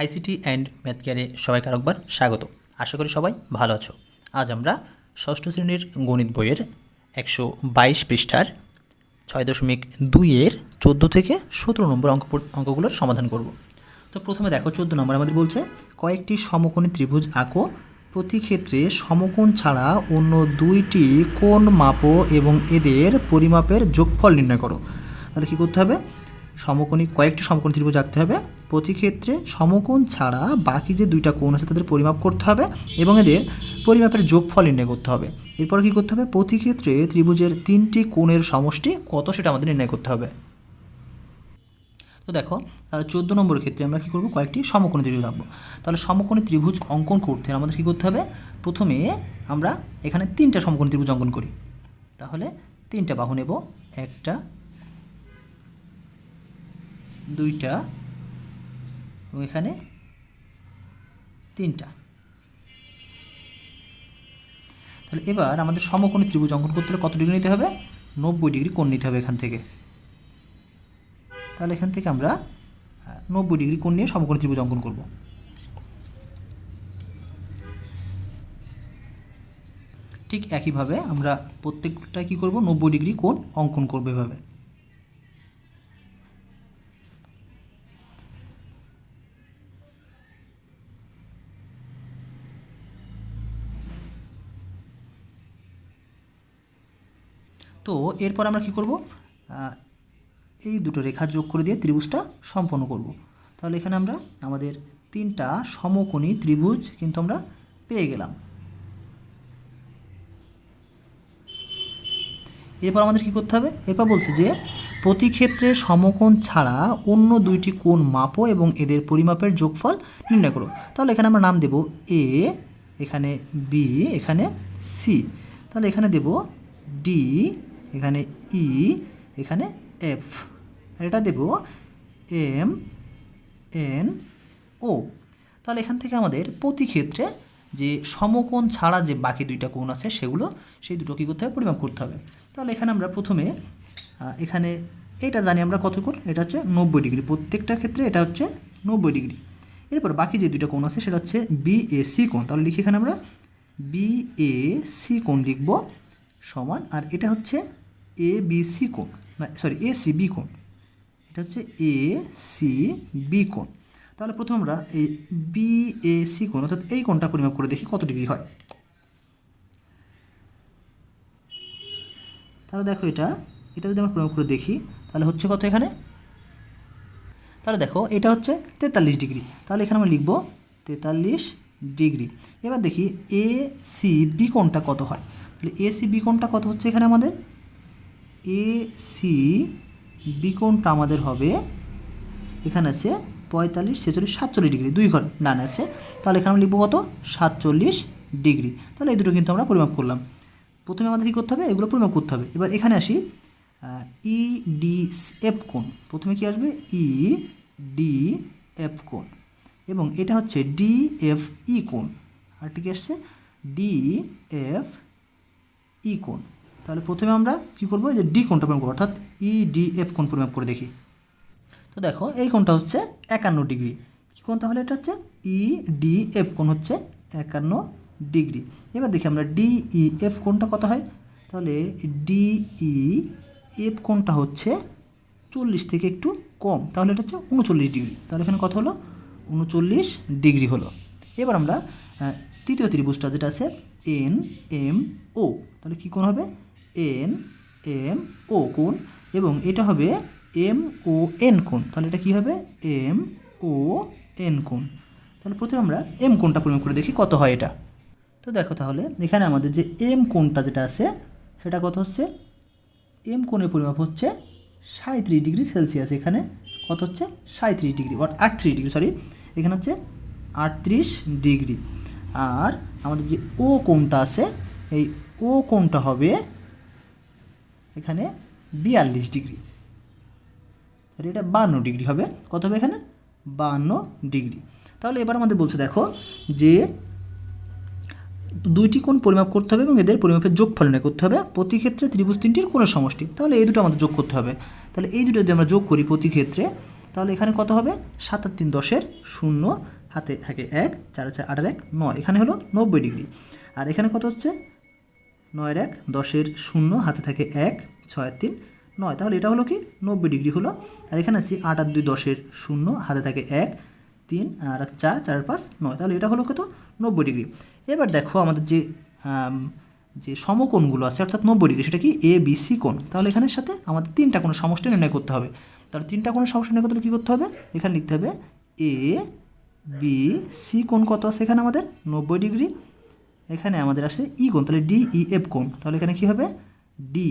ICT and math কেয়ারে সবাইকে আরেকবার স্বাগত। আশা করি সবাই ভালো আছো। আজ আমরা ষষ্ঠ শ্রেণির গণিত বইয়ের একশো বাইশ পৃষ্ঠার ছয় দশমিক দুইয়ের চোদ্দ থেকে সতেরো নম্বর অঙ্ক অঙ্কগুলোর সমাধান করব। তো প্রথমে দেখো, চোদ্দ নম্বর আমাদের বলছে, কয়েকটি সমকোণী ত্রিভুজ আঁকো, প্রতি ক্ষেত্রে সমকোণ ছাড়া অন্য দুইটি কোণ মাপো এবং এদের পরিমাপের যোগফল নির্ণয় করো। তাহলে কী করতে হবে? সমকোণী, কয়েকটি সমকোণ ত্রিভুজ আঁকতে হবে। প্রতি ক্ষেত্রে সমকোণ ছাড়া বাকি যে দুইটা কোণ আছে তাদের পরিমাপ করতে হবে এবং এদের পরিমাপের যোগফল নির্ণয় করতে হবে। এরপর কী করতে হবে? প্রতি ক্ষেত্রে ত্রিভুজের তিনটি কোণের সমষ্টি কত সেটা আমাদের নির্ণয় করতে হবে। তো দেখো চোদ্দ নম্বরের ক্ষেত্রে আমরা কী করব? কয়েকটি সমকোণী ত্রিভুজ আঁকবো। তাহলে সমকোণী ত্রিভুজ অঙ্কন করতে আমাদের কী করতে হবে? প্রথমে আমরা এখানে তিনটা সমকোণী ত্রিভুজ অঙ্কন করি। তাহলে তিনটা বাহু নেব, একটা দুইটা এবং এখানে তিনটা। তাহলে এবার আমাদের সমকোণী ত্রিভুজ অঙ্কন করতে হলে কত ডিগ্রি নিতে হবে? নব্বই ডিগ্রি কোণ নিতে হবে এখান থেকে। তাহলে এখান থেকে আমরা নব্বই ডিগ্রি কোণ নিয়ে সমকোণী ত্রিভুজ অঙ্কন করব। ঠিক একইভাবে আমরা প্রত্যেকটা কী করব? নব্বই ডিগ্রি কোণ অঙ্কন করব এভাবে। তো এরপর আমরা কি করব? এই দুটো রেখা যোগ করে দিয়ে ত্রিভুজটা সম্পন্ন করব। তাহলে এখানে আমরা আমাদের তিনটা সমকোণী ত্রিভুজ কিন্তু আমরা পেয়ে গেলাম। এরপর আমাদের কি করতে হবে? এরপর বলছে যে, প্রতি ক্ষেত্রে সমকোণ ছাড়া অন্য দুইটি কোণ মাপো এবং এদের পরিমাপের যোগফল নির্ণয় করো। তাহলে এখানে আমরা নাম দেব এ, এখানে বি, এখানে সি। তাহলে এখানে দেব ডি এখানে ই এখানে এফ আর এটা দেব এম এন ও তাহলে এখান থেকে আমাদের প্রতি ক্ষেত্রে যে সমকোণ ছাড়া যে বাকি দুইটা কোণ আছে সেগুলো, সেই দুটো কী করতে হবে, পরিমাপ করতে হবে। তাহলে এখানে আমরা প্রথমে এখানে এটা জানি আমরা কত কোণ? এটা হচ্ছে নব্বই ডিগ্রি। প্রত্যেকটার ক্ষেত্রে এটা হচ্ছে নব্বই ডিগ্রি। এরপর বাকি যে দুইটা কোণ আছে সেটা হচ্ছে বি এ সি কোণ। তাহলে লিখি এখানে আমরা বি এ সি কোণ লিখব সমান, আর এটা হচ্ছে এ বি সি কোণ। সরি এ সি বি কোণ। এটা হচ্ছে এ সি বি তাহলে প্রথমে আমরা এই বি এ সি কোণ, অর্থাৎ এই কোণটা পরিমাপ করে দেখি কত ডিগ্রি হয়। তাহলে দেখো এটা এটা যদি আমরা পরিমাপ করে দেখি, তাহলে হচ্ছে কত এখানে? তাহলে দেখো, এটা হচ্ছে তেতাল্লিশ ডিগ্রি। তাহলে এখানে আমরা লিখব তেতাল্লিশ ডিগ্রি। এবার দেখি এ সি বি কোণটা কত হয়? তাহলে এ সি বি কোণটা কত হচ্ছে এখানে আমাদের? এ সি বিকোণটা আমাদের হবে? এখানে আছে পঁয়তাল্লিশ, ছেচল্লিশ, সাতচল্লিশ ডিগ্রি। দুই ঘর। ডান আছে। তাহলে এখানে আমরা লিখব কত? সাতচল্লিশ ডিগ্রি। তাহলে এই দুটো কিন্তু আমরা পরিমাপ করলাম। প্রথমে আমাদের কী করতে হবে? এগুলো পরিমাপ করতে হবে। এবার এখানে আসি। ই ডি এফ কোণ। প্রথমে কি আসবে? ই ডি এফ কোণ। এবং এটা হচ্ছে ডি এফ ই কোণ। আর ঠিক আসছে? ডি এফ ই কোণ। তাহলে প্রথমে আমরা কী করব যে ডি কোণটা পরিমাপ করব, অর্থাৎ ই ডি এফ কোণ পরিমাপ করে দেখি। তো দেখো, এই কোণটা হচ্ছে একান্ন ডিগ্রি। কী কোণ তাহলে এটা হচ্ছে? ই ডি এফ কোণ হচ্ছে একান্ন ডিগ্রি। এবার দেখি আমরা ডি ই এফ কোণটা কত হয়? তাহলে ডি ই এফ কোণটা হচ্ছে চল্লিশ থেকে একটু কম। তাহলে এটা হচ্ছে উনচল্লিশ ডিগ্রি। তাহলে এখানে কত হলো? উনচল্লিশ ডিগ্রি হলো। এবার আমরা তৃতীয় ত্রিভুজটা যেটা আছে এন এম ও তাহলে কী কোণ হবে? এন, এম, ও কোণ এবং এটা হবে এম, ও, এন কোণ। তাহলে এটা কী হবে? এম, ও, এন কোণ। তাহলে প্রথমে আমরা এম কোণটা পরিমাপ করে দেখি কত হয় এটা। তো দেখো তাহলে, এখানে আমাদের যে এম কোণটা যেটা আছে, সেটা কত হচ্ছে? এম কোণের পরিমাপ হচ্ছে সাঁত্রিশ ডিগ্রি সেলসিয়াস। এখানে কত হচ্ছে? সাঁত্রিশ ডিগ্রি অর আটত্রিশ ডিগ্রি সরি এখানে হচ্ছে আটত্রিশ ডিগ্রি। আর আমাদের যে ও কোণটা আছে, এই ও কোণটা হবে এখানে বিয়াল্লিশ ডিগ্রি। তাহলে এটা বান্ন ডিগ্রি হবে। কত হবে এখানে? বান্ন ডিগ্রি। তাহলে এবার আমাদের বলছে, দেখো যে দুইটি কোণ পরিমাপ করতে হবে এবং এদের পরিমাপের যোগফল নির্ণয় করতে হবে। প্রতি ক্ষেত্রে ত্রিভুজ তিনটির কোণের সমষ্টি। তাহলে এই দুটো আমাদের যোগ করতে হবে। তাহলে এই দুটো যদি আমরা যোগ করি প্রতি ক্ষেত্রে তাহলে এখানে কত হবে? সাত আর তিন দশের শূন্য হাতে থাকে এক, চার চার আটের এক, নয়। এখানে হলো নব্বই ডিগ্রি। আর এখানে কত হচ্ছে? নয়ের এক, দশের শূন্য, হাতে থাকে এক ছয় তিন, নয়। তাহলে এটা হলো কি? নব্বই ডিগ্রি হলো। আর এখানে আছি আট আর দুই দশের শূন্য, হাতে থাকে এক, তিন আর চার চার পাঁচ, নয়। তাহলে এটা হলো কত? নব্বই ডিগ্রি। এবার দেখো আমাদের যে যে সমকোণগুলো আছে, অর্থাৎ নব্বই ডিগ্রি, সেটা কি? এ বি সি কোণ। তাহলে এখানের সাথে আমাদের তিনটা কোনো সমষ্টি নির্ণয় করতে হবে। তাহলে তিনটা কোনো সমষ্টি নির্ণয় করতে কী করতে হবে? এখানে লিখতে হবে এ বি সি কোণ কত আছে এখানে আমাদের? নব্বই ডিগ্রি। এখানে আমাদের আছে ই কোণ, তাহলে ডি ই এফ কোণ। তাহলে এখানে কি হবে? ডি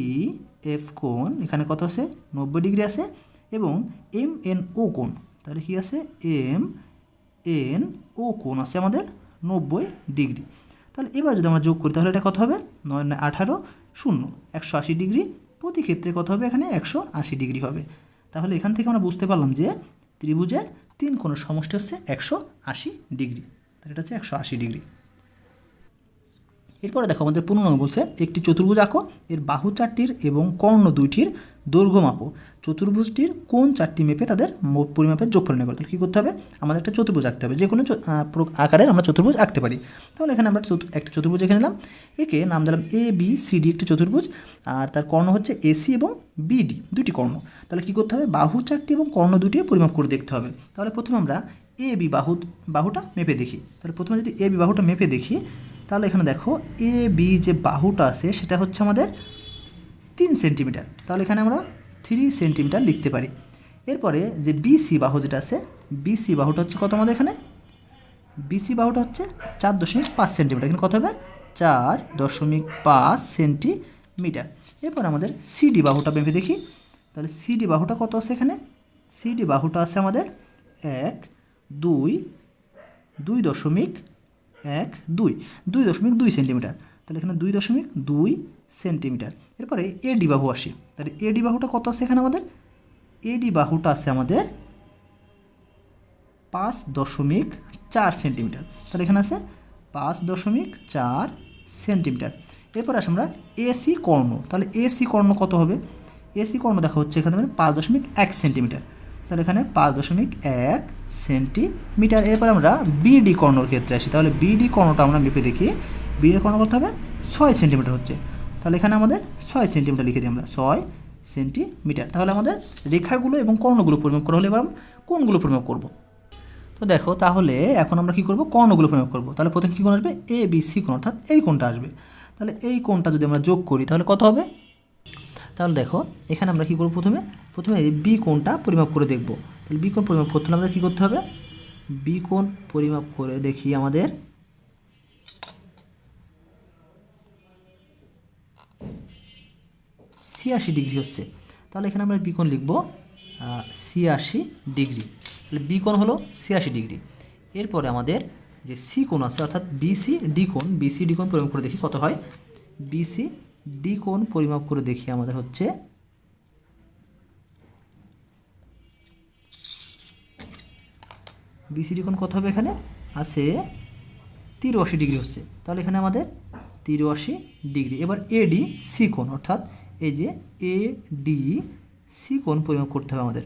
ই এফ কোণ, এখানে কত আছে নব্বই ডিগ্রি আছে এবং এম এন ও কোণ, তাহলে কি আছে এম এন ও কোণ আছে আমাদের নব্বই ডিগ্রি। তাহলে এবার যদি আমরা যোগ করি, তাহলে এটা কত হবে? নয় নয় আঠারো, শূন্য। একশো আশি ডিগ্রি। প্রতি ক্ষেত্রে কত হবে? এখানে একশো আশি ডিগ্রি হবে। তাহলে এখান থেকে আমরা বুঝতে পারলাম যে ত্রিভুজের তিন কোণের সমষ্টি হচ্ছে একশো আশি ডিগ্রি। তাহলে এটা হচ্ছে একশো আশি ডিগ্রি। এরপরে দেখো আমাদের পনেরো নম্বর বলছে, একটি চতুর্ভুজ আঁকো, এর বাহু চারটির এবং কর্ণ দুইটির দৈর্ঘ্য মাপো। চতুর্ভুজটির কোন চারটি মেপে তাদের পরিমাপের যোগফল নির্ণয় করতে হবে কী করতে হবে? আমাদের একটা চতুর্ভুজ আঁকতে হবে। যে কোনো আকারের আমরা চতুর্ভুজ আঁকতে পারি। তাহলে এখানে আমরা একটা চতুর্ভুজ এখানে নিলাম। একে নাম দিলাম এ বি সি ডি একটি চতুর্ভুজ। আর তার কর্ণ হচ্ছে এসি এবং বিডি দুটি কর্ণ। তাহলে কী করতে হবে? বাহু চারটি এবং কর্ণ দুটি পরিমাপ করে দেখতে হবে। তাহলে প্রথমে আমরা এ বি বাহু বাহুটা মেপে দেখি। তাহলে প্রথমে যদি এ বি বাহুটা মেপে দেখি তাহলে এখানে দেখো এ বি যে বাহুটা আছে, সেটা হচ্ছে আমাদের তিন সেন্টিমিটার। তাহলে এখানে আমরা থ্রি সেন্টিমিটার লিখতে পারি। এরপরে যে বিসি বাহু যেটা আছে বিসি বাহুটা হচ্ছে কত আমাদের এখানে? বিসি বাহুটা হচ্ছে চার দশমিক পাঁচ সেন্টিমিটার। এখানে কত হবে? চার দশমিক পাঁচ সেন্টিমিটার। এরপর আমাদের সিডি বাহুটা ভেবে দেখি। তাহলে সিডি বাহুটা কত আছে এখানে? সিডি বাহুটা আছে আমাদের এক, দুই দুই দশমিক এক, দুই। দুই দশমিক দুই সেন্টিমিটার। তাহলে এখানে দুই দশমিক দুই সেন্টিমিটার। এরপরে এডি বাহু আসি। তাহলে এডি বাহুটা কত আছে এখানে আমাদের? এডি বাহুটা আছে আমাদের পাঁচ দশমিক চার সেন্টিমিটার। তাহলে এখানে আছে পাঁচ দশমিক চার সেন্টিমিটার। এরপর আসে আমরা এসি কর্ণ। তাহলে এসি কর্ণ কত হবে? এসি কর্ণ দেখা হচ্ছে এখানে পাঁচ দশমিক এক সেন্টিমিটার। তাহলে এখানে পাঁচ দশমিক এক সেন্টিমিটার। এরপর আমরা বিডি কর্ণর ক্ষেত্রে আসি। তাহলে বিডি কর্ণটা আমরা মেপে দেখি। বিডি কর্ণ করতে হবে ছয় সেন্টিমিটার হচ্ছে। তাহলে এখানে আমাদের ছয় সেন্টিমিটার লিখে দিই আমরা। ছয় সেন্টিমিটার। তাহলে আমাদের রেখাগুলো এবং কর্ণগুলো পরিমাপ করা হলে এবার কোনগুলো পরিমাপ করব। তো দেখো, তাহলে এখন আমরা কি করব? কর্ণগুলো পরিমাপ করব। তাহলে প্রথমে কী কোণ আসবে? এ বি সি কোণ। অর্থাৎ এই কোণটা আসবে। তাহলে এই কোণটা যদি আমরা যোগ করি, তাহলে কত হবে? তাহলে দেখো, এখানে আমরা কী করব প্রথমে? প্রথমে বি কোণটা পরিমাপ করে দেখব। তাহলে বি কোণ পরিমাপ করতে হলে আমাদের কী করতে হবে? বি কোণ পরিমাপ করে দেখি আমাদের। ছিয়াশি ডিগ্রি হচ্ছে। তাহলে এখানে আমরা বিকোণ লিখব ছিয়াশি ডিগ্রি। তাহলে বিকোণ হলো ছিয়াশি ডিগ্রি। এরপরে আমাদের যে সি কোণ আছে, অর্থাৎ বিসি ডি কোণ বিসি ডি কোণ পরিমাপ করে দেখি কত হয়? বিসি ডি কোণ পরিমাপ করে দেখি আমাদের হচ্ছে বিসিডি কোণ কত হবে এখানে? আছে তিরাশি ডিগ্রি হচ্ছে। তাহলে এখানে আমাদের তিরাশি ডিগ্রি। এবার এডি সি কোণ, অর্থাৎ এই যে এ ডি সি কোণ পরিমাপ করতে হবে আমাদের।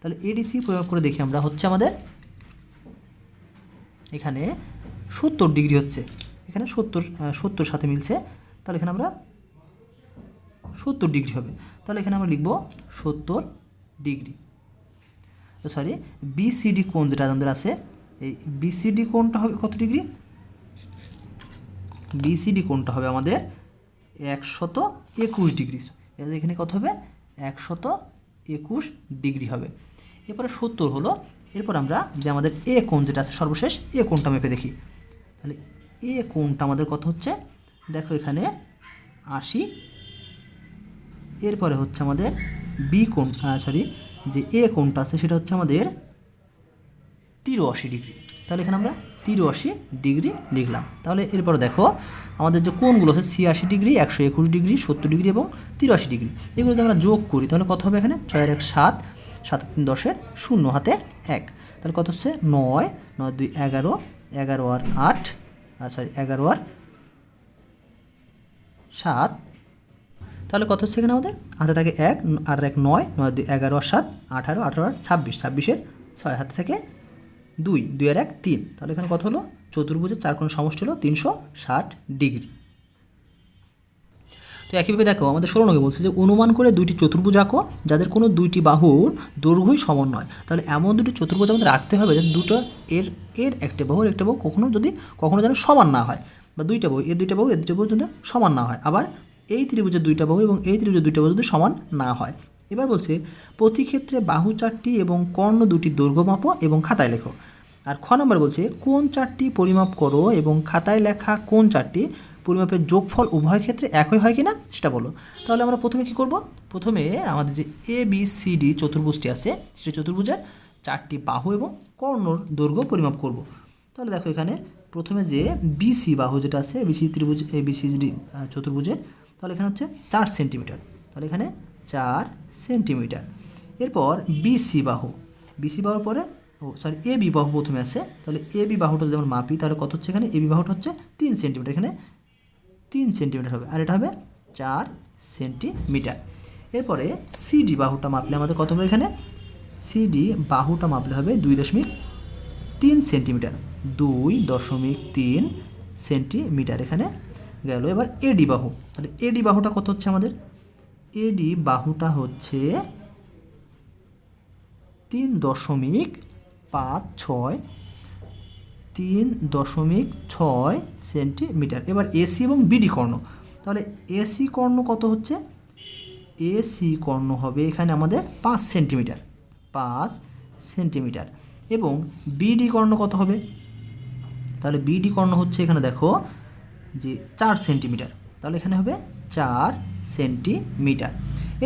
তাহলে এডি সি পরিমাপ করে দেখি আমরা, হচ্ছে আমাদের এখানে সত্তর ডিগ্রি হচ্ছে। এখানে সত্তর সত্তর সাথে মিলছে। তাহলে এখানে আমরা সত্তর ডিগ্রি হবে। তাহলে এখানে আমরা লিখব সত্তর ডিগ্রি। সরি বিসিডি কোণ যেটা আমাদের আছে, এই বিসিডি কোণটা হবে কত ডিগ্রি? বিসিডি কোণটা হবে আমাদের একশত একুশ ডিগ্রি। এখানে কত হবে? একশত একুশ ডিগ্রি হবে। এরপরে সত্তর হলো। এরপর আমরা যে আমাদের এ কোণ যেটা আছে সর্বশেষ এ কোণটা মেপে দেখি। তাহলে এ কোণটা আমাদের কত হচ্ছে? দেখো এখানে আশি। এরপরে হচ্ছে আমাদের বি কোণ সরি যে এ কোণটা আছে সেটা হচ্ছে আমাদের তিরাশি ডিগ্রি। তাহলে এখানে আমরা তিরাশি ডিগ্রি লিখলাম। তাহলে এরপর দেখো, আমাদের যে কোণগুলো আছে, ছিয়াশি ডিগ্রি, একশো একুশ ডিগ্রি, সত্তর ডিগ্রি এবং তিরাশি ডিগ্রি। এগুলো যদি আমরা যোগ করি, তাহলে কত হবে এখানে? ছয়ের এক সাত সাত তিন দশের শূন্য হাতে এক। তাহলে কত হচ্ছে? নয় নয় দুই এগারো এগারো আর আট সরি এগারো আর সাত তাহলে কত হচ্ছে এখানে আমাদের? হাতে থাকে এক, আর এক নয় নয় দুই, এগারো আর সাত, আঠারো আঠারো আর ছাব্বিশ, ছাব্বিশের ছয় হাতে থাকে দুই দুই আর এক, তিন। তাহলে এখানে কত হলো? চতুর্ভুজের চার কোণ সমষ্টি হলো তিনশো ষাট ডিগ্রি। তো একইভাবে দেখো, আমাদের ষোলো নগে বলছে যে অনুমান করে দুইটি চতুর্ভুজ আঁকো যাদের কোনো দুইটি বাহুর দৈর্ঘ্যই সমান নয়। তাহলে এমন দুটি চতুর্ভুজ আমাদের রাখতে হবে যাতে দুটো এর এর একটা বাহুর একটা বাহু কখনো যদি, কখনো যেন সমান না হয় বা দুইটা বাহু এর দুইটা বাহু এর দুইটা বাহু যদি সমান না হয়। আবার এই ত্রিভুজের দুইটা বাহু এবং এই ত্রিভুজের দুইটা বাহু যদি সমান না হয়। এবার বলছে, প্রতি ক্ষেত্রে বাহু চারটি এবং কর্ণ দুটি দৈর্ঘ্য মাপো এবং খাতায় লেখো। আর খ নম্বর বলছে, কোন চারটি পরিমাপ করো এবং খাতায় লেখা কোন চারটি পরিমাপের যোগফল উভয় ক্ষেত্রে একই হয় কি না সেটা বলো। তাহলে আমরা প্রথমে কি করব? প্রথমে আমাদের যে এ বি সি ডি চতুর্ভুজটি আছে সেটা চতুর্ভুজের চারটি বাহু এবং কর্ণর দৈর্ঘ্য পরিমাপ করব। তাহলে দেখো এখানে প্রথমে যে বিসি বাহু যেটা আছে বিসি ত্রিভুজ এ বিসি চতুর্ভুজের তাহলে এখানে হচ্ছে চার সেন্টিমিটার। তাহলে এখানে চার সেন্টিমিটার। এরপর বিসি বাহু। বিসি বাহুর পরে, ও সরি এ বি বাহু প্রথমে আছে। তাহলে এ বি বাহুটা যদি মাপি, তাহলে কত হচ্ছে এখানে? এ বি বাহুটা হচ্ছে তিন সেন্টিমিটার। এখানে তিন সেন্টিমিটার হবে। আর এটা হবে চার সেন্টিমিটার। এরপরে সিডি বাহুটা মাপলে আমাদের কত হবে এখানে? সিডি বাহুটা মাপলে হবে দুই দশমিক তিন সেন্টিমিটার। দুই দশমিক তিন সেন্টিমিটার এখানে গেল। এবার এডি বাহু। তাহলে এডি বাহুটা কত হচ্ছে আমাদের? এডি বাহুটা হচ্ছে তিন দশমিক পাঁচ ছয়, তিন দশমিক ছয় সেন্টিমিটার। এবার এসি এবং বিডি কর্ণ। তাহলে এসি কর্ণ কত হচ্ছে? এসি কর্ণ হবে এখানে আমাদের পাঁচ সেন্টিমিটার। পাঁচ সেন্টিমিটার। এবং বিডি কর্ণ কত হবে? তাহলে বিডি কর্ণ হচ্ছে এখানে দেখো যে চার সেন্টিমিটার। তাহলে এখানে হবে চার সেন্টিমিটার।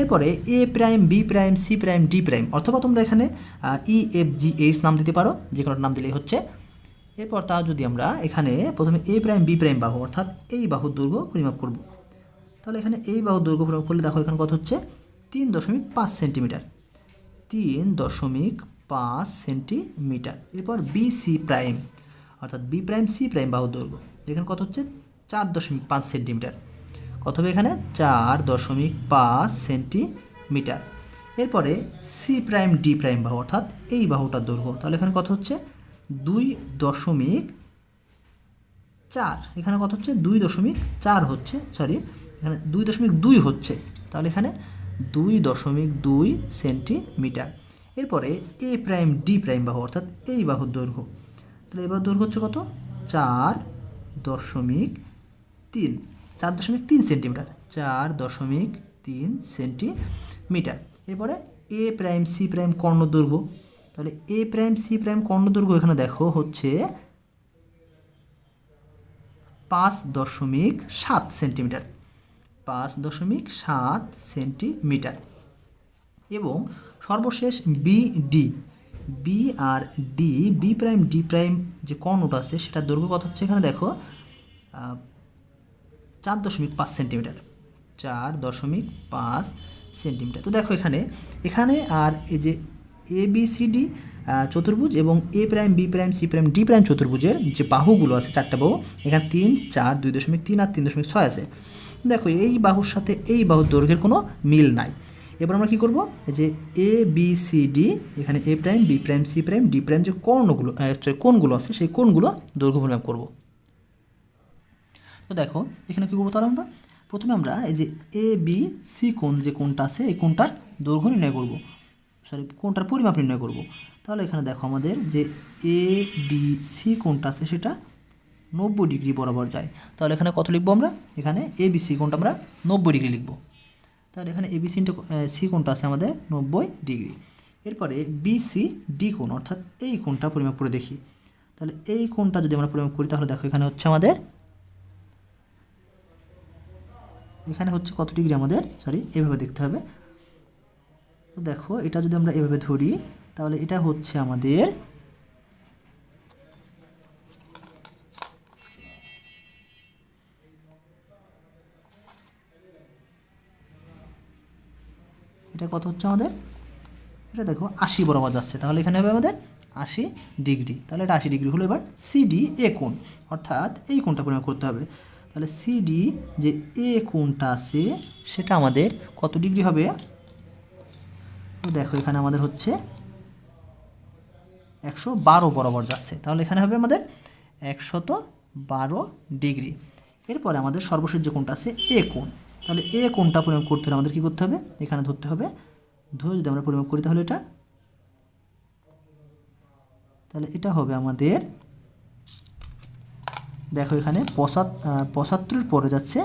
এরপরে A prime, B prime, C prime, D prime, অথবা তোমরা এখানে ই, এফ, জি, এইচ নাম দিতে পারো, যে কোনো নাম দিলেই হচ্ছে। এরপর তা যদি আমরা এখানে প্রথমে এ প্রাইম, বি প্রাইম বাহু, অর্থাৎ এই বাহুর দৈর্ঘ্য পরিমাপ করব। তাহলে এখানে এই বাহুর দৈর্ঘ্য পরিমাপ করলে দেখো এখানে কত হচ্ছে? তিন দশমিক পাঁচ সেন্টিমিটার। তিন দশমিক পাঁচ সেন্টিমিটার। এরপর বি সি প্রাইম, অর্থাৎ বি প্রাইম, সি প্রাইম বাহুর দৈর্ঘ্য। এখানে কত হচ্ছে? চার দশমিক পাঁচ সেন্টিমিটার হবে এখানে চার দশমিক পাঁচ সেন্টিমিটার। এরপরে সি প্রাইম ডি প্রাইম বাহু, অর্থাৎ এই বাহুটার দৈর্ঘ্য। তাহলে এখানে কত হচ্ছে? দুই দশমিক চার। এখানে কত হচ্ছে? দুই দশমিক চার হচ্ছে সরি এখানে দুই দশমিক দুই হচ্ছে। তাহলে এখানে দুই দশমিক দুই সেন্টিমিটার। এরপরে এ প্রাইম ডি প্রাইম বাহু, অর্থাৎ এই বাহুর দৈর্ঘ্য। তাহলে এবার দৈর্ঘ্য হচ্ছে কত? চার দশমিক তিন, চার দশমিক তিন সেন্টিমিটার, চার দশমিক তিন সেন্টিমিটার। এরপরে এ প্রাইম সি প্রাইম কর্ণ দৈর্ঘ্য তাহলে এ প্রাইম সি প্রাইম কর্ণ দৈর্ঘ্য এখানে দেখো হচ্ছে পাঁচ দশমিক সাত সেন্টিমিটার। পাঁচ দশমিক সাত সেন্টিমিটার। এবং সর্বশেষ বি ডি বি আর D B prime D prime যে কর্ণটা আছে সেটার দৈর্ঘ্য কত হচ্ছে এখানে দেখো চার দশমিক পাঁচ সেন্টিমিটার। চার দশমিক পাঁচ সেন্টিমিটার। তো দেখো এখানে এখানে আর এই যে এ বি সি ডি চতুর্ভুজ এবং A prime B prime C prime D prime চতুর্ভুজের যে বাহুগুলো আছে, চারটা বাহু, এখানে তিন, চার, দুই দশমিক তিন আর তিন দশমিক ছয় আছে। দেখো, এই বাহুর সাথে এই বাহুর দৈর্ঘ্যের কোনো মিল নাই। এবার আমরা কী করব? যে এ বি সি ডি এখানে A prime B prime C prime D prime যে কর্ণগুলো কোণগুলো আছে, সেই কোনগুলো দৈর্ঘ্য পরিমাপ করব। তো দেখো, এখানে কী করব তাহলে আমরা? প্রথমে আমরা এই যে এ বি সি কোণ যে কোণটা আছে, এই কোণটার দৈর্ঘ্য নির্ণয় করব। সরি কোণটার পরিমাপ নির্ণয় করব। তাহলে এখানে দেখো আমাদের যে এ বি সি কোণটা আছে, সেটা নব্বই ডিগ্রি বরাবর যায়। তাহলে এখানে কত লিখব আমরা? এখানে এ বি সি কোণটা আমরা নব্বই ডিগ্রি লিখব। তাহলে এখানে এ বি সি সি কোণটা আছে আমাদের নব্বই ডিগ্রি। এরপরে বি সি ডি কোণ, অর্থাৎ এই কোণটা পরিমাপ করে দেখি। তাহলে এই কোণটা যদি আমরা পরিমাপ করি, তাহলে দেখো এখানে হচ্ছে আমাদের এখানে হচ্ছে কত ডিগ্রি আমাদের? সরি এভাবে দেখতে হবে। তো দেখো, এটা যদি আমরা এভাবে ধরি, তাহলে এটা হচ্ছে আমাদের এটা কত হচ্ছে আমাদের? এটা দেখো, আশি বরাবর যাচ্ছে। তাহলে এখানে হবে আমাদের আশি ডিগ্রি। তাহলে এটা আশি ডিগ্রি হলো এবার সিডি এ কোণ। অর্থাৎ এই কোণটা পরিমাপ করতে হবে। তাহলে সিডি যে এ কোণটা আছে, সেটা আমাদের কত ডিগ্রি হবে? দেখো, এখানে আমাদের হচ্ছে একশো বারো বরাবর যাচ্ছে। তাহলে এখানে হবে আমাদের একশত বারো ডিগ্রি। এরপরে আমাদের সর্বশেষ যে কোণটা আছে এ কোণ। তাহলে এ কোণটা পরিমাপ করতে হলে আমাদের কী করতে হবে? এখানে ধরতে হবে। ধরে যদি আমরা পরিমাপ করি তাহলে এটা? তাহলে এটা হবে আমাদের দেখো এখানে পঁচাত পঁচাত্তরের পরে যাচ্ছে।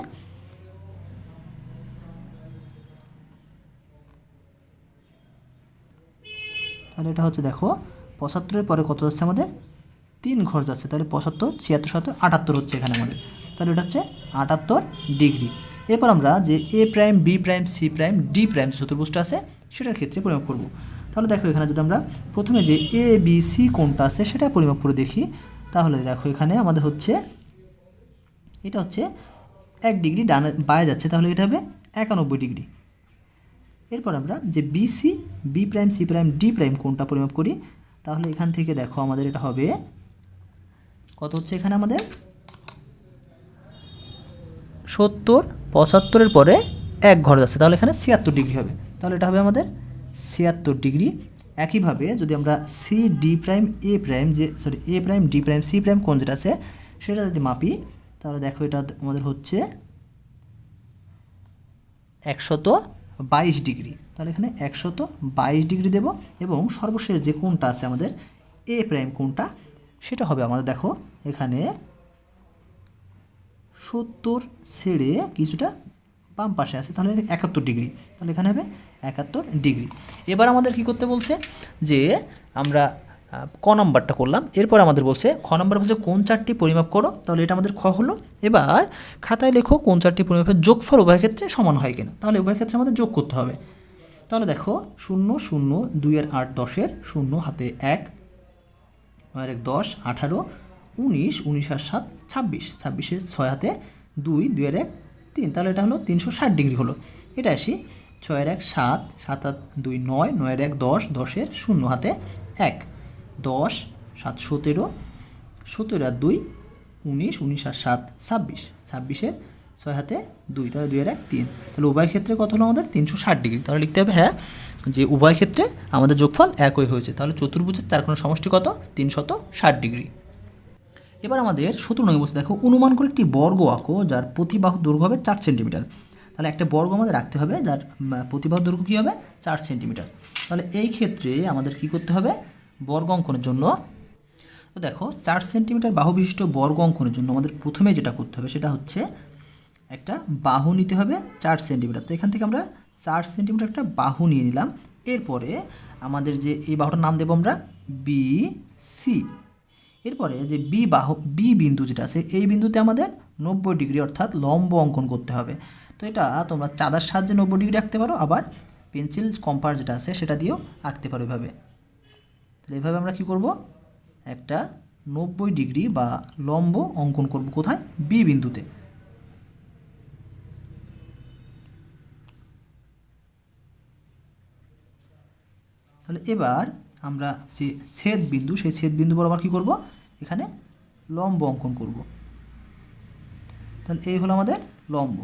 তাহলে এটা হচ্ছে দেখো, পঁচাত্তরের পরে কত যাচ্ছে আমাদের? তিন ঘর যাচ্ছে। তাহলে পঁচাত্তর, ছিয়াত্তর সাথে আটাত্তর হচ্ছে এখানে আমাদের। তাহলে এটা হচ্ছে আটাত্তর ডিগ্রি। এরপর আমরা যে A prime, B prime, C prime, D prime চতুর্ভুজটা আছে, সেটার ক্ষেত্রে পরিমাপ করব। তাহলে দেখো এখানে যদি আমরা প্রথমে যে এ, বি, সি কোনটা আছে, সেটা পরিমাপ করে দেখি। তাহলে দেখো এখানে আমাদের হচ্ছে, এটা হচ্ছে এক ডিগ্রি ডানে বায়ে যাচ্ছে, তাহলে এটা হবে একানব্বই ডিগ্রি। এরপর আমরা যে BC B prime C prime D prime কোনটা পরিমাপ করি, তাহলে এখান থেকে দেখো আমাদের এটা হবে, কত হচ্ছে এখানে আমাদের? সত্তর, পঁচাত্তরের পরে এক ঘর যাচ্ছে, তাহলে এখানে ছিয়াত্তর ডিগ্রি হবে। তাহলে এটা হবে আমাদের ছিয়াত্তর ডিগ্রি একইভাবে যদি আমরা C D prime A prime যে sorry A prime D prime C prime কোন যেটা আছে, সেটা যদি মাপি, তাহলে দেখো এটা আমাদের হচ্ছে একশত বাইশ ডিগ্রি। তাহলে এখানে একশত বাইশ ডিগ্রি দেব এবং সর্বশেষ যে কোনটা আছে আমাদের এ প্রাইম কোনটা, সেটা হবে আমাদের দেখো এখানে সত্তর ছেড়ে কিছুটা বাম পাশে আছে, তাহলে একাত্তর ডিগ্রি। তাহলে এখানে হবে একাত্তর ডিগ্রি। এবার আমাদের কি করতে বলছে? যে আমরা ক নম্বরটা করলাম। এরপর আমাদের বলছে, খ নম্বর বলছে, কোন চারটি পরিমাপ করো? তাহলে এটা আমাদের খ হলো। এবার খাতায় লেখো কোন চারটি পরিমাপের যোগফল উভয় ক্ষেত্রে সমান হয় কিনা। তাহলে উভয় ক্ষেত্রে আমাদের যোগ করতে হবে। তাহলে দেখো, শূন্য শূন্য দুইয়ের আট, দশের, শূন্য, হাতে এক এক, দশ, আঠারো, উনিশ উনিশ আর সাত, ছাব্বিশ। ছাব্বিশের ছয় হাতে দুই দুইয়ের এক, তিন। তাহলে এটা হলো তিনশো ষাট ডিগ্রি হলো। এটা আসি ছয়ের এক সাত সাত দুই নয় নয়ের এক দশ, দশের শূন্য হাতে এক। দশ, সাত সতেরো সতেরো আর দুই, উনিশ উনিশ আর সাত, ছাব্বিশ। ছাব্বিশের ছয় হাতে দুই, তাহলে দুই আর এক, তিন। তাহলে উভয় ক্ষেত্রে কত হলো আমাদের? তিনশো ষাট ডিগ্রি। তাহলে লিখতে হবে হ্যাঁ যে উভয় ক্ষেত্রে আমাদের যোগফল একই হয়েছে। তাহলে চতুর্ভুজের চার কোণের সমষ্টি কত? তিনশত ষাট ডিগ্রি। এবার আমাদের সতেরো নয় বলছে দেখো। অনুমান করে একটি বর্গ আঁকো যার প্রতিবাহু দৈর্ঘ্য হবে চার সেন্টিমিটার। তাহলে একটা বর্গ আমাদের রাখতে হবে যার উম, প্রতিবাহু দৈর্ঘ্য কী হবে? চার সেন্টিমিটার। তাহলে এই ক্ষেত্রে আমাদের কি করতে হবে? বর্গ অঙ্কনের জন্য। তো দেখো চার সেন্টিমিটার বাহু বিশিষ্ট বর্গ অঙ্কনের জন্য আমাদের প্রথমে যেটা করতে হবে সেটা হচ্ছে একটা বাহু নিতে হবে চার সেন্টিমিটার। তো এখান থেকে আমরা চার সেন্টিমিটার একটা বাহু নিয়ে নিলাম। এরপরে আমাদের যে এই বাহুটার নাম দেবো আমরা বি সি এরপরে যে বি বাহু বি বিন্দু যেটা আছে এই বিন্দুতে আমাদের নব্বই ডিগ্রি অর্থাৎ লম্ব অঙ্কন করতে হবে। তো এটা, তোমরা চাঁদার সাহায্যে নব্বই ডিগ্রি আঁকতে পারো, আবার পেন্সিল কম্পাস যেটা আছে সেটা দিয়েও আঁকতে পারো এভাবে। তাহলে এভাবে আমরা কি করব? একটা নব্বই ডিগ্রি বা লম্ব অঙ্কন করব কোথায়? বি বিন্দুতে। তাহলে এবার আমরা যে ছেদ বিন্দু, সেই ছেদ বিন্দু বরাবর কী করব? এখানে লম্ব অঙ্কন করব। তাহলে এই হলো আমাদের লম্ব।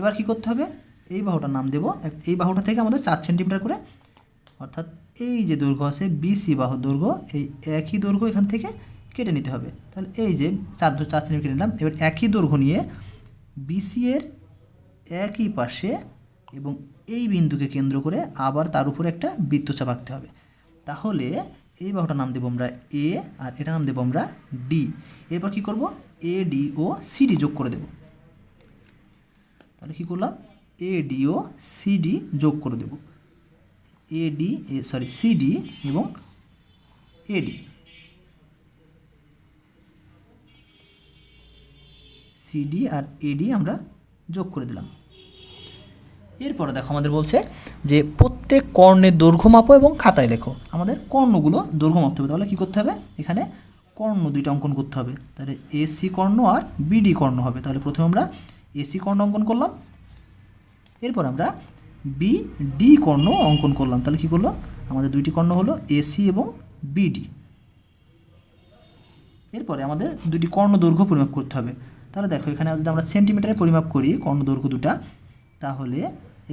এবার কি করতে হবে? এই বাহুটার নাম দেব। এই বাহুটা থেকে আমাদের চার সেন্টিমিটার করে, অর্থাৎ এই যে দৈর্ঘ্য আছে বিসি বাহু দৈর্ঘ্য, এই একই দৈর্ঘ্য এখান থেকে কেটে নিতে হবে। তাহলে এই যে চার চার সেন্টিমিটার কেটে নিলাম। এবার একই দৈর্ঘ্য নিয়ে বিসি এর একই পাশে এবং এই বিন্দুকে কেন্দ্র করে আবার তার উপরে একটা বৃত্তচাপ আঁকতে হবে। তাহলে এই বাহুটার নাম দেবো আমরা এ আর এটা নাম দেবো আমরা ডি এরপর কি করব? এ ডি ও সিডি যোগ করে দেব। তাহলে কী করলাম? এ ডি ও সিডি যোগ করে দেব। এডি সরি সিডি এবং এডি সিডি আর এডি আমরা যোগ করে দিলাম। এরপরে দেখো আমাদের বলছে যে প্রত্যেক কর্ণের দৈর্ঘ্য মাপো এবং খাতায় লেখো। আমাদের কর্ণগুলো দৈর্ঘ্য মাপতে হবে। তাহলে কী করতে হবে? এখানে কর্ণ দুইটা অঙ্কন করতে হবে। তাহলে এসি কর্ণ আর বিডি কর্ণ হবে। তাহলে প্রথমে আমরা এসি কর্ণ অঙ্কন করলাম। এরপর আমরা বি ডি কর্ণ অঙ্কন করলাম। তাহলে কী করল? আমাদের দুইটি কর্ণ হলো এসি এবং বিডি এরপরে আমাদের দুটি কর্ণ দৈর্ঘ্য পরিমাপ করতে হবে। তাহলে দেখো, এখানে যদি আমরা সেন্টিমিটারে পরিমাপ করি কর্ণদৈর্ঘ্য দুটা, তাহলে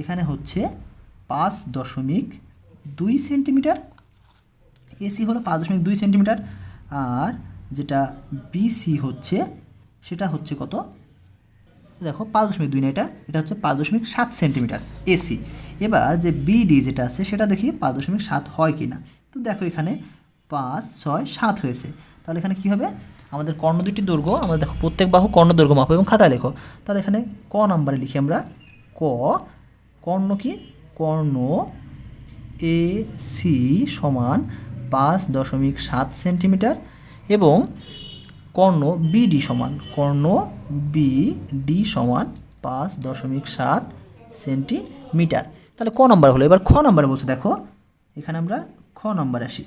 এখানে হচ্ছে পাঁচ দশমিক দুই সেন্টিমিটার এসি হলো পাঁচ দশমিক দুই সেন্টিমিটার আর যেটা বিসি হচ্ছে, সেটা হচ্ছে কত? দেখো পাঁচ দশমিক দুই না এটা? এটা হচ্ছে পাঁচ দশমিক সাত সেন্টিমিটার এসি এবার যে বিডি যেটা আছে, সেটা দেখি পাঁচ দশমিক সাত হয় কি না তো দেখো এখানে পাঁচ, ছয়, সাত হয়েছে। তাহলে এখানে কি হবে? আমাদের কর্ণ দুটি দৈর্ঘ্য আমরা দেখো প্রত্যেক বাহু কর্ণ দৈর্ঘ্য মাপ এবং খাতায় লেখো। তাহলে এখানে ক নাম্বারে লিখি আমরা। ক, কর্ণ কি? কর্ণ এ সি সমান পাঁচ দশমিক সাত সেন্টিমিটার এবং কর্ণ বিডি সমান। কর্ণ বিডি সমান পাঁচ দশমিক সাত সেন্টিমিটার। তাহলে ক নম্বর হলো? এবার খ নম্বরে বলছে, দেখো, এখানে আমরা খ নম্বরে আসি।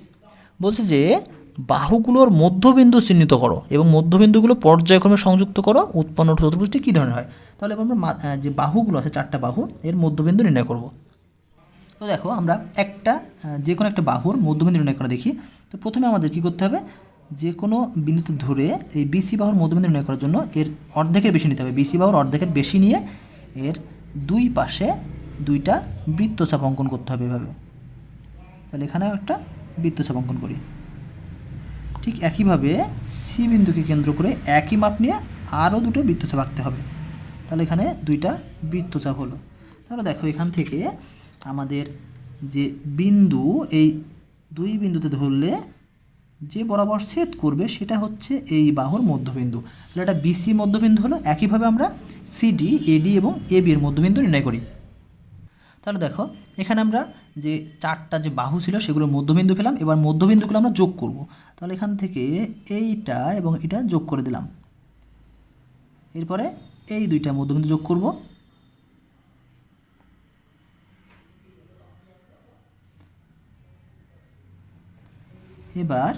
বলছে যে, বাহুগুলোর মধ্যবিন্দু চিহ্নিত করো এবং মধ্যবিন্দুগুলো পর্যায়ক্রমে সংযুক্ত করো, উৎপন্ন চতুর্ভুজটি কী ধরনের হয়? তাহলে এবার আমরা যে বাহুগুলো আছে, চারটা বাহু, এর মধ্যবিন্দু নির্ণয় করব। তো দেখো, আমরা একটা যে কোনো একটা বাহুর মধ্যবিন্দু নির্ণয় করে দেখি। তো প্রথমে আমাদের কী করতে হবে? যে কোনো বিন্দুতে ধরে এই বিসি বাহুর মধ্যবিন্দু নির্ণয় করার জন্য এর অর্ধেকের বেশি নিতে হবে। বিসি বাহুর অর্ধেকের বেশি নিয়ে এর দুই পাশে দুইটা বৃত্তচাপ অঙ্কন করতে হবে এভাবে। তাহলে এখানে একটা বৃত্তচাপ অঙ্কন করি। ঠিক একইভাবে সি বিন্দুকে কেন্দ্র করে একই মাপ নিয়ে আরও দুটো বৃত্তচাপ আঁকতে হবে। তাহলে এখানে দুইটা বৃত্তচাপ হলো। তাহলে দেখো এখান থেকে আমাদের যে বিন্দু, এই দুই বিন্দুতে ধরলে যে বরাবর ছেদ করবে সেটা হচ্ছে এই বাহুর মধ্যবিন্দু। তাহলে এটা বিসি মধ্যবিন্দু হলো, একইভাবে আমরা সিডি এডি এবং এবি এর মধ্যবিন্দু নির্ণয় করি। তাহলে দেখো, এখানে আমরা যে চারটা যে বাহু ছিল সেগুলোর মধ্যবিন্দু পেলাম, এবার মধ্যবিন্দুগুলো আমরা যোগ করব। তাহলে এখান থেকে এইটা এবং এটা যোগ করে দিলাম। এরপরে এই দুইটা মধ্যবিন্দু যোগ করব। এবার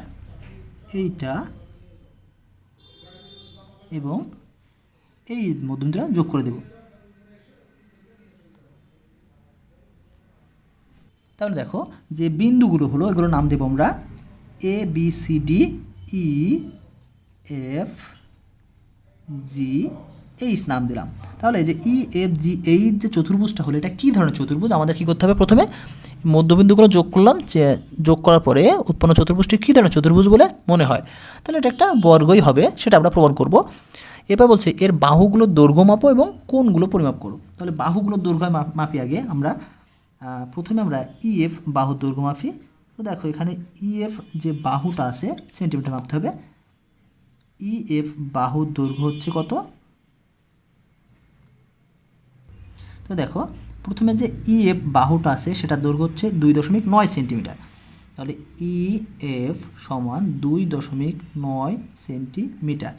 এইটা এবং এই মধ্যমটা যোগ করে দেব। তাহলে দেখো যে বিন্দুগুলো হলো, এগুলোর নাম দেব আমরা A B C D E F G H নাম দিলাম। তাহলে যে ই, এফ, জি এইচ যে চতুর্ভুজটা হলো, এটা কী ধরনের চতুর্ভুজ? আমাদের কী করতে হবে প্রথমে? মধ্যবিন্দুগুলো যোগ করলাম, যে যোগ করার পরে উৎপন্ন চতুর্ভুজটি কী ধরনের চতুর্ভুজ বলে মনে হয়? তাহলে এটা একটা বর্গই হবে, সেটা আমরা প্রমাণ করব। এবার বলছে, এর বাহুগুলোর দৈর্ঘ্য মাপো এবং কোনগুলো পরিমাপ করো। তাহলে বাহুগুলোর দৈর্ঘ্য মাপি আগে আমরা। প্রথমে আমরা ইএফ বাহুর দৈর্ঘ্য মাপি। তো দেখো, এখানে ইএফ যে বাহুটা আছে, সেন্টিমিটার মাপতে হবে। ইএফ বাহুর দৈর্ঘ্য হচ্ছে কত? তো দেখো, প্রথমে যে ইএফ বাহুটা আছে, সেটার দৈর্ঘ্য হচ্ছে দুই দশমিক নয় সেন্টিমিটার। তাহলে ইএফ সমান দুই দশমিক নয় সেন্টিমিটার।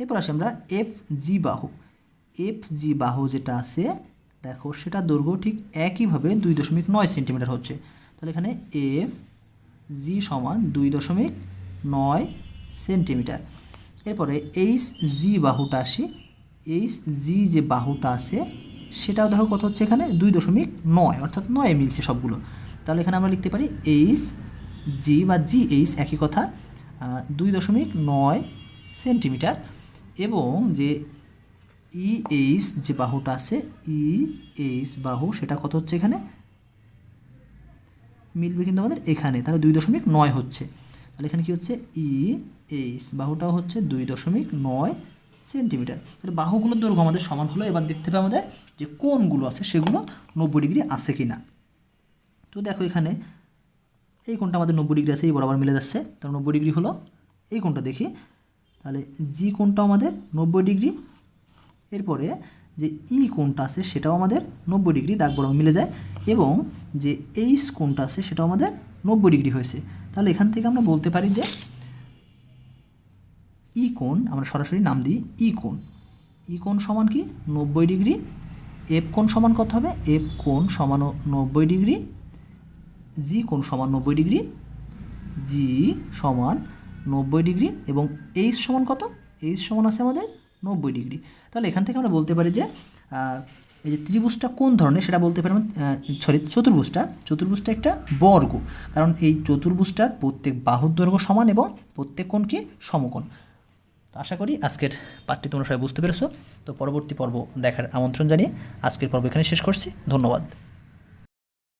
এরপর আসি আমরা এফ জি বাহু। এফ জি বাহু যেটা আছে, দেখো সেটা দৈর্ঘ্য ঠিক একইভাবে দুই দশমিক নয় সেন্টিমিটার হচ্ছে। তাহলে এখানে এফ জি সমান দুই দশমিক নয় সেন্টিমিটার। এরপরে এইচ জি বাহুটা আসি। এইচ জি যে বাহুটা আছে সেটাও দেখো কত হচ্ছে এখানে? দুই দশমিক নয়, অর্থাৎ নয় মিলছে সবগুলো। তাহলে এখানে আমরা লিখতে পারি এইচ জি বা জি এইচ একই কথা দুই দশমিক নয় সেন্টিমিটার এবং যে ই এইচ যে বাহুটা আছে ই এইচ বাহু, সেটা কত হচ্ছে এখানে? মিলবে কিন্তু আমাদের এখানে, তাহলে দুই দশমিক নয় হচ্ছে। তাহলে এখানে কি হচ্ছে? ই এইচ বাহুটাও হচ্ছে দুই দশমিক নয় সেন্টিমিটার। তাহলে বাহুগুলোর দৈর্ঘ্য আমাদের সমান হলো, এবার দেখতে হবে আমাদের যে কোনগুলো আছে, সেগুলো নব্বই ডিগ্রি আছে কি না তো দেখো এখানে, এই কোণটা আমাদের নব্বই ডিগ্রি আছে, এই বরাবর মিলে যাচ্ছে। তাহলে নব্বই ডিগ্রি হলো এই কোণটা দেখি। তাহলে জি কোণটাও আমাদের নব্বই ডিগ্রি। এরপরে যে ই কোণটা আছে, সেটাও আমাদের নব্বই ডিগ্রি, দাগ বরাবর মিলে যায়। এবং যে এইচ কোণটা আছে, সেটাও আমাদের নব্বই ডিগ্রি হয়েছে। তাহলে এখান থেকে আমরা বলতে পারি যে কোণ, আমরা সরাসরি নাম দিই ই কোণ। ই কোণ সমান কি? নব্বই ডিগ্রি। এফ কোণ সমান কত হবে? এফ কোণ সমান নব্বই ডিগ্রি। জি কোণ সমান নব্বই ডিগ্রি। জি সমান নব্বই ডিগ্রি এবং এইচ সমান কত? এইচ সমান আছে আমাদের নব্বই ডিগ্রি। তাহলে এখান থেকে আমরা বলতে পারি যে এই যে ত্রিভুজটা কোন ধরনের সেটা বলতে পারি সরি, চতুর্ভুজটা। চতুর্ভুজটা একটা বর্গ। কারণ এই চতুর্ভুজটার প্রত্যেক বাহুর দৈর্ঘ্য সমান এবং প্রত্যেক কোণ কি? সমকোণ। তো আশা করি আজকের পাঠটি তোমরা সবাই বুঝতে পেরেছ। তো পরবর্তী পর্ব দেখার আমন্ত্রণ জানিয়ে আজকের পর্ব এখানে শেষ করছি। ধন্যবাদ।